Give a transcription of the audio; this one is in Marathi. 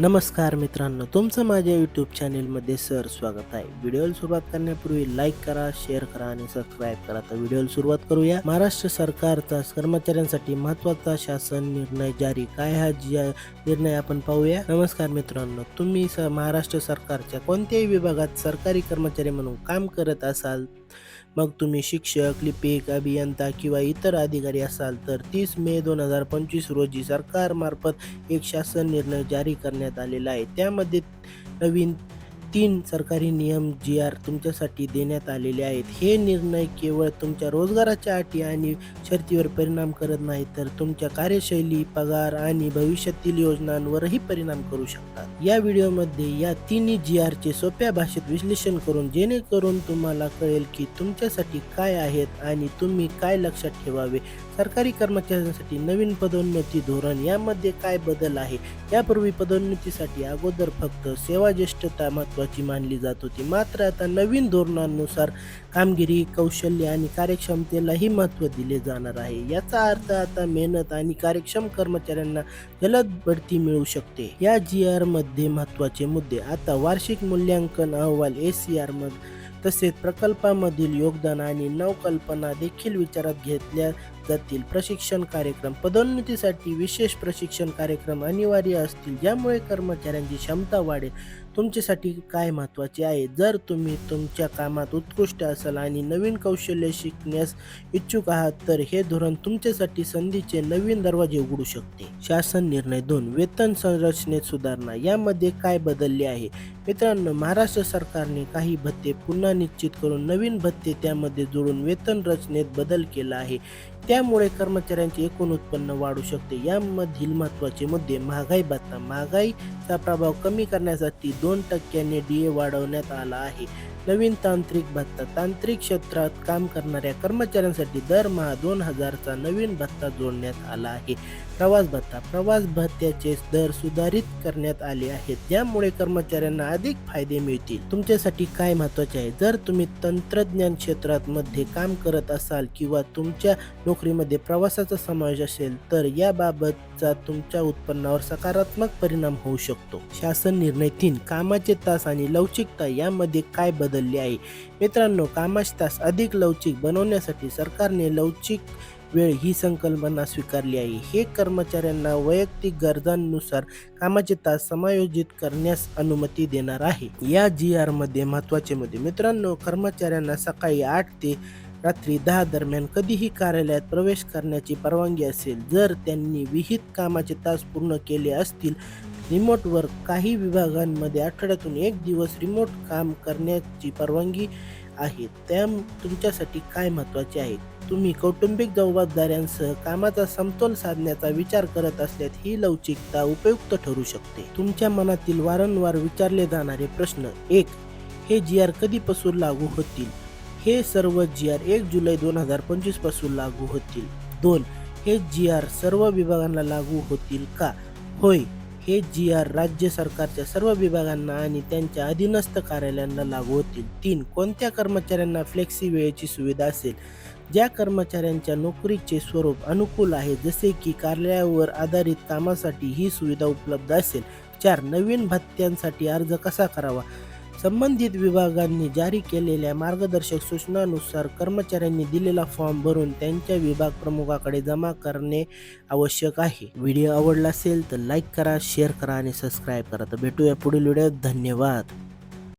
नमस्कार मित्रांनो तुमचं माझ्या यूट्यूब चॅनेलमध्ये सर स्वागत आहे. व्हिडिओला सुरुवात करण्यापूर्वी लाईक करा शेअर करा आणि सबस्क्राईब करा. तर व्हिडिओला सुरुवात करूया. महाराष्ट्र सरकारचा कर्मचाऱ्यांसाठी महत्त्वाचा शासन निर्णय जारी. काय हा जी निर्णय आपण पाहूया? नमस्कार मित्रांनो तुम्ही स महाराष्ट्र सरकारच्या कोणत्याही विभागात सरकारी कर्मचारी म्हणून काम करत असाल मग तुम्ही शिक्षक लिपिक अभियंता किंवा इतर अधिकारी असाल तर तीस मे दोन हजार पंचवीस रोजी सरकारमार्फत एक शासन निर्णय जारी करण्यात आलेला आहे. त्यामध्ये नवीन तीन सरकारी नियम जी आर तुमच्यासाठी देण्यात आलेले आहेत. हे निर्णय केवळ तुमच्या रोजगाराच्या अटी आणि शर्तीवर परिणाम करत नाही तर तुमच्या कार्यशैली पगार आणि भविष्यातील योजनांवरही परिणाम करू शकतात. या व्हिडिओमध्ये या तिन्ही जी आरचे सोप्या भाषेत विश्लेषण करून जेणेकरून तुम्हाला कळेल की तुमच्यासाठी काय आहेत आणि तुम्ही काय लक्षात ठेवावे. सरकारी कर्मचाऱ्यांसाठी नवीन पदोन्नती धोरण यामध्ये काय बदल आहे? यापूर्वी पदोन्नतीसाठी अगोदर फक्त सेवा ज्येष्ठता महत्वाची मानली जात होती. मात्र आता नवीन धोरणानुसार कामगिरी कौशल्य आणि कार्यक्षमतेलाही महत्त्व दिले जाणार आहे. याचा अर्थ आता मेहनत आणि कार्यक्षम कर्मचाऱ्यांना जलद बढती मिळू शकते. या जी आरमध्ये महत्त्वाचे मुद्दे. आता वार्षिक मूल्यांकन अहवाल ए सी आरमध्ये तसेच प्रकल्पामधील योगदान आणि नवकल्पना देखील विचारात घेतल्या जातील प्रशिक्षण कार्यक्रम पदोन्नतीसाठी विशेष प्रशिक्षण कार्यक्रम अनिवार्य असतील ज्यामुळे कर्मचाऱ्यांची क्षमता वाढेल. तुमच्यासाठी काय महत्त्वाचे आहे? जर तुम्ही तुमच्या कामात उत्कृष्ट असाल आणि नवीन कौशल्य शिकण्यास इच्छुक आहात तर हे धोरण तुमच्यासाठी संधीचे नवीन दरवाजे उघडू शकते. शासन निर्णय दोन वेतन संरचनेत सुधारणा. यामध्ये काय बदलले आहे? मित्रांनो महाराष्ट्र सरकारने काही भत्ते पुन्हा निश्चित करून नवीन भत्ते त्यामध्ये जोडून वेतन रचनेत बदल केला आहे. त्यामुळे कर्मचाऱ्यांचे एकूण उत्पन्न वाढू शकते. यामधील महत्त्वाचे मुद्दे महागाई भत्ता. महागाईचा प्रभाव कमी करण्यासाठी दोन टक्क्याने डी ए वाढवण्यात आला आहे. नवीन तांत्रिक भत्ता. तांत्रिक क्षेत्रात काम करणाऱ्या कर्मचाऱ्यांसाठी दरमहा दोन हजारचा नवीन भत्ता जोडण्यात आला आहे. प्रवास भत्ता. प्रवास भत्त्याचे दर सुधारित करण्यात आले आहेत. ज्यामुळे कर्मचाऱ्यांना अधिक फायदे मिळतील. तुमच्यासाठी काय महत्त्वाचे आहे? जर तुम्ही तंत्रज्ञान क्षेत्रात मध्ये काम करत असाल किंवा तुमच्या नोकरीमध्ये प्रवासाचा समावेश असेल तर याबाबतचा तुमच्या उत्पन्नावर सकारात्मक परिणाम होऊ शकतो. शासन निर्णय तीन कामाचे तास आणि लवचिकता यामध्ये काय बदलले आहे? मित्रांनो कामाचे तास अधिक लवचिक बनवण्यासाठी सरकारने लवचिक वेळ ही संकल्पना स्वीकारली आहे. हे कर्मचाऱ्यांना वैयक्तिक गरजांनुसार कामाचे तास समायोजित करण्यास अनुमती देणार आहे. या जी आरमध्ये मध्ये मुद्दे. मित्रांनो कर्मचाऱ्यांना सकाळी आठ ते रात्री दहा दरम्यान कधीही कार्यालयात प्रवेश करण्याची परवानगी असेल जर त्यांनी विहित कामाचे तास पूर्ण केले असतील रिमोट वर्क काही विभागांमध्ये आठवड्यातून एक दिवस रिमोट काम करण्याची परवानगी आहे. त्या तुमच्यासाठी काय महत्त्वाचे आहे? तुम्ही कौटुंबिक जबाबदाऱ्यांसह कामाचा समतोल साधण्याचा विचार करत असल्यास ही लवचिकता उपयुक्त ठरू शकते. तुमच्या मनातील वारंवार विचारले जाणारे प्रश्न एक हे जी आर कधीपासून लागू होतील? हे सर्व जी आर एक जुलै दोन हजार पंचवीसपासून लागू होतील. दोन हे जी आर सर्व विभागांना लागू होतील का? होय हे जी आर राज्य सरकारच्या सर्व विभागांना आणि त्यांच्या अधीनस्थ कार्यालयांना लागू होतील. तीन कोणत्या कर्मचाऱ्यांना फ्लेक्सी वेळेची सुविधा असेल? ज्या कर्मचाऱ्यांच्या नोकरीचे स्वरूप अनुकूल आहे जसे की कार्यालयावर आधारित कामासाठी ही सुविधा उपलब्ध असेल. चार नवीन भत्त्यांसाठी अर्ज कसा करावा? संबंधित विभागांनी जारी केलेल्या मार्गदर्शक सूचनानुसार कर्मचाऱ्यांनी दिलेला फॉर्म भरून त्यांच्या विभाग प्रमुखाकडे जमा करणे आवश्यक आहे. व्हिडिओ आवडला असेल तर लाईक करा शेअर करा आणि सबस्क्राईब करा. तर भेटूया पुढील व्हिडिओत. धन्यवाद.